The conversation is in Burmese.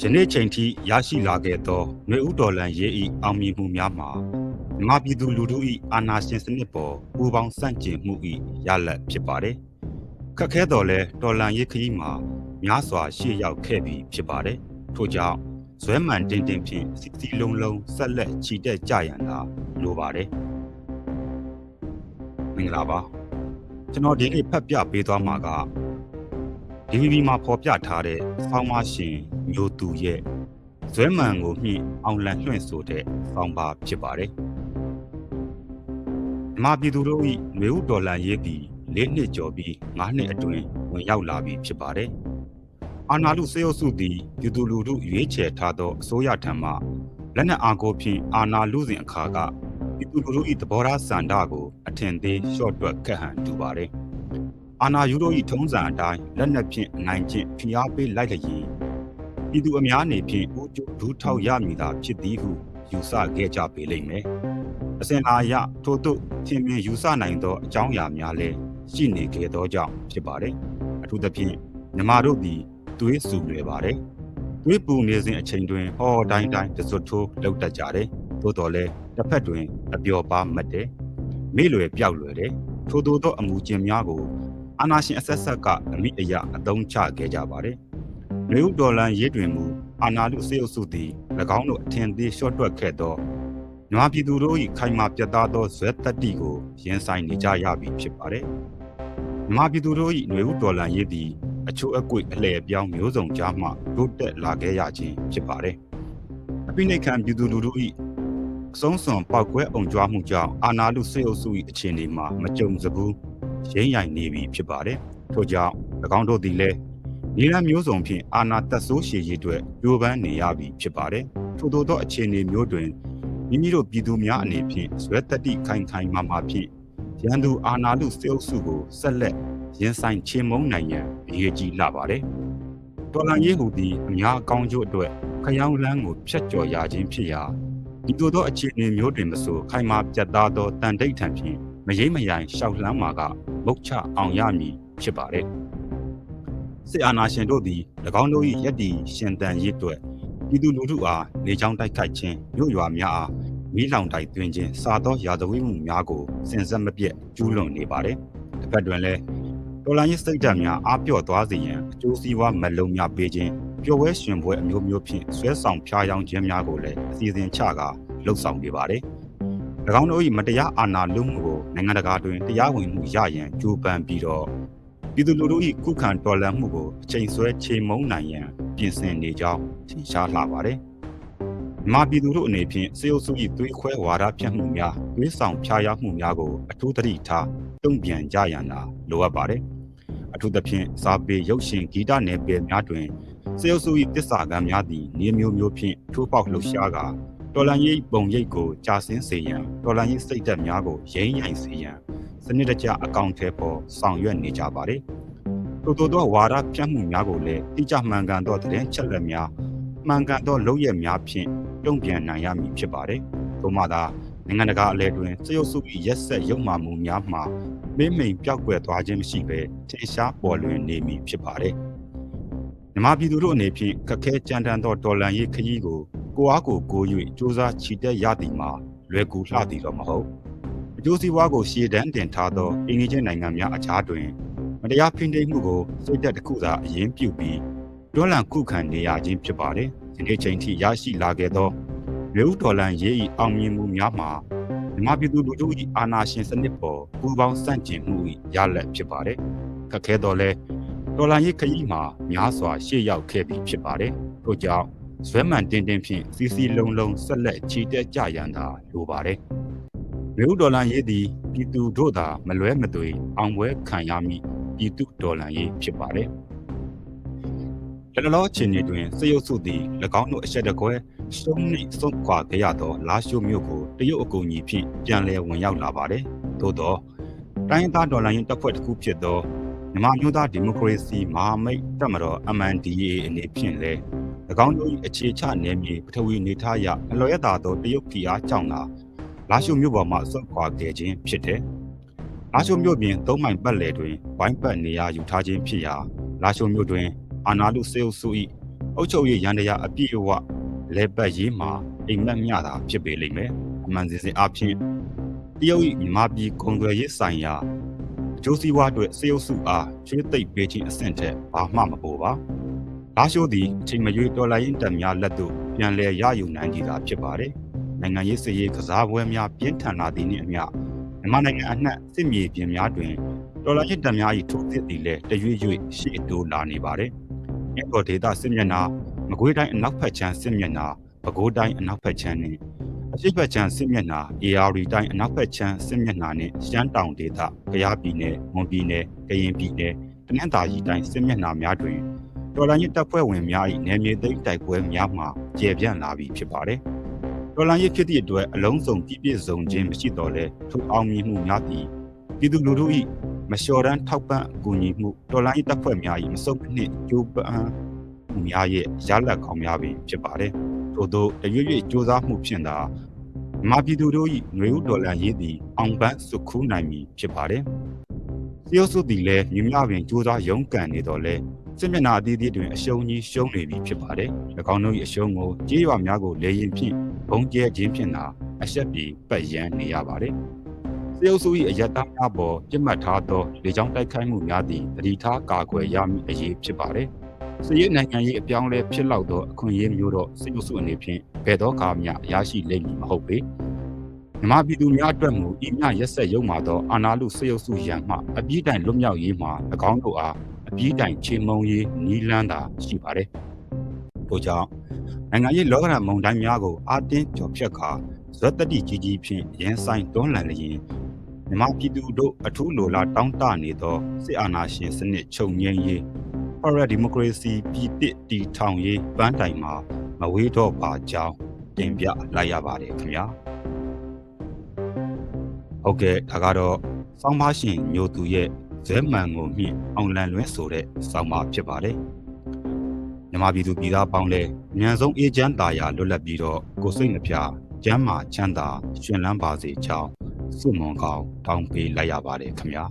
ယနေ့ချိန်ထိရရှိလာခဲ့သောနှွေဦးတော်လန်ရေး၏အောင်မြင်မှုများမှာမြန်မာပြည်သူလူထု၏အာဏာရှင်စနစ်ပေါ်ပူးပေါင်းစန့်ကျင်မှု၏ရလဒ်ဖြစ်ပါတယ်။ခက်ခဲတော်လဲတော်လန်ရေးခရီးမှာများစွာရှေ့ရောက်ခဲ့ပြီးဖြစ်ပါတယ်။ထို့ကြောင့်ဇွဲမှန်တင်းတင်းဖြင့်စီစီလုံးလုံးဆက်လက်ချီတက်ကြရန်သာလိုပါတယ်။မင်္ဂလာပါ။ကျွန်တော်ဒီနေ့ဖတ်ပြပေးသွားမှာက DVB မှာဖော်ပြထားတဲ့ဆောင်းပါရှင်မျိုးသူရဲ့ဇွဲမှန်ကိုမြင့်အောင်လန်လွှင့်ဆိုတဲ့ဆောင်းပါဖြစ်ပါတယ်။မြမပြည်သူတို့၏နှွေဦးဒေါ်လာရေးပြီး၄နှစ်ကျော်ပြီး၅နှစ်အတွင်းဝင်ရောက်လာပြီဖြစ်ပါတယ်။အာနာလူစေအုပ်စုသည်ပြည်သူလူထုရွေးချယ်ထားသောအစိုးရထံမှလက်နက်အားကိုဖြင့်အာနာလူစဉ်အခါကပြည်သူလူထု၏သဘောထားစံတာကိုအထင်သေးရှော့တွက်ခက်ဟန်တူပါတယ်။ အာနာယူတို့၏ထုံးစံအတိုင်းလက်နက်ဖြင့်အနိုင်ကျင့်ဖိအားပေးလိုက်လျင်ပြည်သူအများအနေဖြင့်ဦးကျဒူးထောက်ရမည်သာဖြစ်သည်ဟုယူဆခဲ့ကြပေလိမ့်မယ်။အစဉ်လာရထို့သို့ထင်မြင်ယူဆနိုင်သောအကြောင်းအရာများလည်းရှိနေခဲ့သောကြောင့်ဖြစ်ပါတယ်။အထူးသဖြင့်မြမတို့သည်သွေးဆူလွယ်ပါတယ်။သွေးပူနေစဉ်အချိန်တွင်ဟောတိုင်းတိုင်းတစွတ်ထိုးလောက်တတ်ကြတယ်။သို့တော်လည်းတစ်ဖက်တွင်အပျော်ပါမတ်တယ်။မေ့လွယ်ပြောက်လွယ်တယ်။ထို့သောသောအမှုကျင့်များကို အာနာရှင်အဆက်ဆက်ကအမိအယအသုံးချခဲ့ကြပါတယ်။နွေဦးဒေါ်လန်ရေးတွင်မူအာနာလူစေအုပ်စုသည်၎င်းတို့အထင်သေးရှော့တွက်ခဲ့သောနွားပြည်သူတို့၏ခိုင်မာပြတ်သားသောဇွဲတတိကိုရင်ဆိုင်နေကြရပြီဖြစ်ပါတယ်။နွားပြည်သူတို့၏နွေဦးဒေါ်လန်ရေးသည်အချို့အကွေ့အလှည့်အပြောင်းမျိုးစုံကြားမှတိုးတက်လာခဲ့ရခြင်းဖြစ်ပါတယ်။အပိနိခံပြည်သူလူထု၏အဆုံးစွန်ပောက်ကွဲအောင်ကြွားမှုကြောင့်အာနာလူစေအုပ်စု၏အခြေအနေမှာမကြုံစဘူး ရင်းရိုင်နေပြီဖြစ်ပါတယ်။ထို့ကြောင့်၎င်းတို့သည်လည်းနေလမျိုးစုံဖြင့်အာနာတက်ဆိုးရှည်ရေးအတွက်ကြိုးပမ်းနေရပြီဖြစ်ပါတယ်။ထို့သောသောအခြေအနေမျိုးတွင်မိမိတို့ပြည်သူများအနေဖြင့်ဇွဲတတိခိုင်ခိုင်မာမာဖြင့်ရန်သူအာနာလူစေအုပ်စုကိုဆက်လက်ရင်ဆိုင်ချေမှုန်းနိုင်ရန်အရေးကြီးလာပါတယ်။တော်လန်ရေးဟူသည်အများအကောင်းကျိုးအတွက်ခရောင်းလန်းကိုဖျက်ကျော်ရခြင်းဖြစ်ရာဒီလိုသောအခြေအနေမျိုးတွင်မဆိုခိုင်မာပြတ်သားသောတန်တိတ်ထံဖြင့် မရိမ့်မရိုင်ရှောက်လှမ်းမှာကမုတ်ချအောင်ရမည်ဖြစ်ပါတယ်စစ်အာဏာရှင်တို့သည်၎င်းတို့၏ယက်တီရှင်တန်ရေးအတွက်ပြည်သူလူထုအားလေကြောင်းတိုက်ခိုက်ခြင်းမြို့ရွာများအားမိလောင်တိုက်တွင်ခြင်းစာသောရာဇဝတ်မှုများကိုစင်ဆက်မပြတ်ကျူးလွန်နေပါတယ်တစ်ဖက်တွင်လည်းတော်လိုင်းရေးစိတ်ဓာတ်များအားပြော့သွားစေရန်အကျိုးစီးပွားမလုံများပေးခြင်းပျော်ဝဲရှင်ပွဲအမျိုးမျိုးဖြင့်ဆွဲဆောင်ဖျားယောင်းခြင်းများကိုလည်းအစီအစဉ်ချကာလှုပ်ဆောင်နေပါတယ်၎ င်းတို့၏မတရားအာဏာလုမှုကိုနိုင်ငံတကာတွင်တရားဝင်မှုရရန်ကြိုးပမ်းပြီးတော့ပြည်သူလူထု၏ခုခံတော်လှန်မှုကိုအချိန်ဆွဲချိန်မုံနိုင်ရန်ပြင်ဆင်နေကြောင်းထင်ရှားလှပါတယ်။မြန်မာပြည်သူတို့အနေဖြင့်စေအုပ်စု၏သွေးခွဲဝါဒဖြန့်မှုများသွေးဆောင်ဖြားယောက်မှုများကိုအထူးသတိထားတုံ့ပြန်ကြရန်သာလိုအပ်ပါတယ်။အထူးသဖြင့်စာပေရုပ်ရှင်ဂီတနယ်ပယ်များတွင်စေအုပ်စု၏တစ္ဆာကံများသည့်နေမျိုးမျိုးဖြင့်ထိုးပေါက်လှုပ်ရှားကာ တော်လန်ရေးပုံရိပ်ကိုကြာဆင်းစေရန်တော်လန်ရေးစိတ်ဓာတ်များကိုရိမ့်ရိုင်စေရန်စနစ်တကျအကောင့်ထဲပေါ်ဆောင်ရွက်နေကြပါတယ်။ထို့သောသောဝါဒပြတ်မှုများကိုလည်းတိကျမှန်ကန်သောသတင်းချက်လက်များမှန်ကန်သောလုပ်ရများဖြင့်တုံ့ပြန်နိုင်ရမည်ဖြစ်ပါတယ်။သို့မှသာနိုင်ငံတကာအလဲတွင်စရုပ်စု၏ရက်ဆက်ရုံမှမှုများမှာမိမ့်မိန်ပြောက်ကွယ်သွားခြင်းမရှိဘဲထင်ရှားပေါ်လွင်နေမည်ဖြစ်ပါတယ်။မြမပြည်သူတို့အနေဖြင့်ခက်ခဲကြမ်းတမ်းသောတော်လန်ရေးခရီးကို ကိုအားကိုကို၍စူးစမ်းချီတက်ရသည်မှာလွယ်ကူလှသည်တော့မဟုတ်အကျိုးစီးပွားကိုရှေ့တန်းတင်ထားသောအင်ဂျင်ချင်းနိုင်ငံများအခြားတွင်မတရားဖိနှိပ်မှုကိုစိတ်သက်တစ်ခုသာအရင်ပြုပြီးဒေါ်လန်ခုခံနေရခြင်းဖြစ်ပါတယ်ဒီနေ့ချိန်ထိရရှိလာခဲ့သောမြို့ဒေါ်လန်ရေး၏အောင်မြင်မှုများမှာမြန်မာပြည်သူလူထု၏အာဏာရှင်စနစ်ပေါ်ပူးပေါင်းစန့်ကျင်မှု၏ရလဒ်ဖြစ်ပါတယ်ခက်ခဲတော့လဲဒေါ်လာရေးခရီးမှာများစွာရှေ့ရောက်ခဲ့ပြီးဖြစ်ပါတယ်ထို့ကြောင့် ဇွဲမှန်တင်းတင်းဖြင့်စီစီလုံးလုံးဆက်လက်ချီတက်ကြရန်သာလိုပါတယ်။မြို့ဒေါ်လာရေးသည်ပြည်သူတို့သာမလွဲမသွေအောင်ပွဲခံရမည့်ပြည်သူဒေါ်လာရေးဖြစ်ပါတယ်။တလောချင်းတွင်စရုပ်စုသည်၎င်းတို့အဆက်တကွဲရှုံးနှိဆုံးခွာခဲ့ရသောလာရှိုမြို့ကိုတရုတ်အကူအညီဖြင့်ပြန်လည်ဝင်ရောက်လာပါတယ်။သို့သောတိုင်းသားဒေါ်လာရင်းတပ်ဖွဲ့တစ်ခုဖြစ်သောမြန်မာမျိုးသားဒီမိုကရေစီမဟာမိတ်တပ်မတော် MNDAA အနေဖြင့်လည်း၎ င်းတို့၏အခြေချနယ်မြေပထဝီနေထားရအလော်ရတာသောတရုတ်ပြည်အားကြောင့်သာလာရှုမြို့ပေါ်မှဆွတ်ခွာခဲ့ခြင်းဖြစ်တယ်။လာရှုမြို့ပြင်သုံးမိုင်ပတ်လည်တွင်ဝိုင်းပတ်နေရာယူထားခြင်းဖြစ်ရာလာရှုမြို့တွင်အာနာလူစေအုပ်စု၏အုတ်ချုပ်ရေးရန်တရားအပြည့်အဝလဲပတ်ရေးမှာအိမ်မက်မျှတာဖြစ်ပေလိမ့်မယ်အမှန်စင်စစ်အဖြစ်တရုတ်၏မြန်မာပြည်ကုန်သွယ်ရေးဆိုင်ရာအကျိုးစီးပွားအတွက်စေယုပ်စုအားချွေးသိပ်ပေးခြင်းအဆင့်ထက်ဘာမှမပေါ်ပါ လာရှိုးသည်အချိန်မရွေးတော်လိုင်းတပ်များလက်သို့ပြန်လည်ရယူနိုင်ကြတာဖြစ်ပါတယ်နိုင်ငံရေးစည်ရေးကစားပွဲများပြင်းထန်လာသည်နှင့်အမျှမြန်မာနိုင်ငံအနှံ့စစ်မြေပြင်များတွင်တော်လိုင်းတပ်များ၏ထိုးစစ်သည်လည်းတရွေ့ရွေ့ရှေ့တိုးလာနေပါတယ်။အင်္ဂေါ်ဒေတာစစ်မျက်နှာမကွေးတိုင်းအနောက်ဘက်ခြမ်းစစ်မျက်နှာပဲခူးတိုင်းအနောက်ဘက်ခြမ်းနှင့်အရှိတ်ဘက်ခြမ်းစစ်မျက်နှာ AR တိုင်းအနောက်ဘက်ခြမ်းစစ်မျက်နှာနှင့်ရှမ်းတောင်ဒေသကယားပြည်နယ်မွန်ပြည်နယ်ကရင်ပြည်နယ်တနင်္သာရီတိုင်းစစ်မျက်နှာများတွင် တော်လိုင်းတပ်ဖွဲ့ဝင်များ၏နယ်မြေသိမ်းတိုက်ပွဲများမှကျေပြန့်လာပြီဖြစ်ပါတယ်။တော်လိုင်းရဖြစ်သည့်အတွက်အလုံးစုံပြည့်ပြည့်စုံခြင်းမရှိတော့လဲထိုအောင်မြင်မှုများသည်ပြည်သူလူထု၏မလျှော်တမ်းထောက်ပံ့အကူအညီမှုတော်လိုင်းတပ်ဖွဲ့များ၏မစုံနှင့်ကြိုးပမ်းမှုများရဲ့ရလက်ကောင်းများပင်ဖြစ်ပါတယ်။ထို့သောအရွေ့ရွေ့စ조사မှုဖြင့်သာမာပြည်သူတို့၏ຫນွေဥဒေါ်လာရေးသည်အောင်ပန်းစုခူးနိုင်မည်ဖြစ်ပါတယ်။စီယိုစုသည်လည်းမြမြပင်စ조사ရုန်းကန်နေတော့လဲ စစ်မျက်နှာအသီးသီးတွင်အရှုံးကြီးရှုံးနေပြီဖြစ်ပါတယ်။၎င်းတို့၏အရှုံးကိုကြေးရွာများကိုလေရင်ဖြင့်ဘုံကျဲခြင်းဖြင့်သာအဆက်ပြေပတ်ရန်နေရပါတယ်။စေအုပ်စု၏အယက်သားများပေါ်ပြစ်မှတ်ထားသောလေကြောင်းတိုက်ခိုက်မှုများသည့်တတိထားကာကွယ်ရမည့်အရေးဖြစ်ပါတယ်။စစ်ရေးနိုင်ငံရေးအပြောင်းလဲဖြစ်လောက်သောအခွင့်အရေးမျိုးတော့စေအုပ်စုအနေဖြင့်ဘယ်တော့ကာမျှရရှိလိမ့်မည်မဟုတ်ပေ။မြမပြည်သူများအတွက်မူဤမြရက်ဆက်ရုံမှာသောအာနာလူစေအုပ်စုရန်မှအပြည့်တိုင်လွတ်မြောက်ရေးမှာ၎င်းတို့အားအ ပြီးတိုင်ချေမုံရေးနီးလန်းတာရှိပါတယ်။ထို့ကြောင့်နိုင်ငံရေးလောကဓာတ်မုံတိုင်းများကိုအာတင်းကျော်ဖြတ်ခါဇွတ်တတိကြီးကြီးဖြင့်ရင်းဆိုင်တွန်းလှန်လျင်မြမပြည်သူတို့အထူးလိုလားတောင်းတနေသောစစ်အာဏာရှင်စနစ်ချုပ်ငြိမ်းရေး Para Democracy ပြည်သစ်တည်ထောင်ရေးပန်းတိုင်မှာမဝေးတော့ပါကြောင်းတင်ပြလိုက်ရပါတယ်ခင်ဗျာဟုတ်ကဲ့ဒါကတော့စောင်းပါရှင်ညိုသူရဲ့ ဇဲမှန်ကိုမြင့်အောင်လန်လွင်ဆိုတဲ့စောင်းပါဖြစ်ပါတယ်မြမပြည်သူပြည်သားပေါင်းလဲအမြန်ဆုံးအေဂျင့်တာယာလွတ်လပ်ပြီးတော့ကိုစိတ်နှပြကျမ်းမာချမ်းသာရှင်လန်းပါစေချောင်းစုမွန်ကောင်တောင်းပေးလိုက်ရပါတယ်ခင်ဗျာ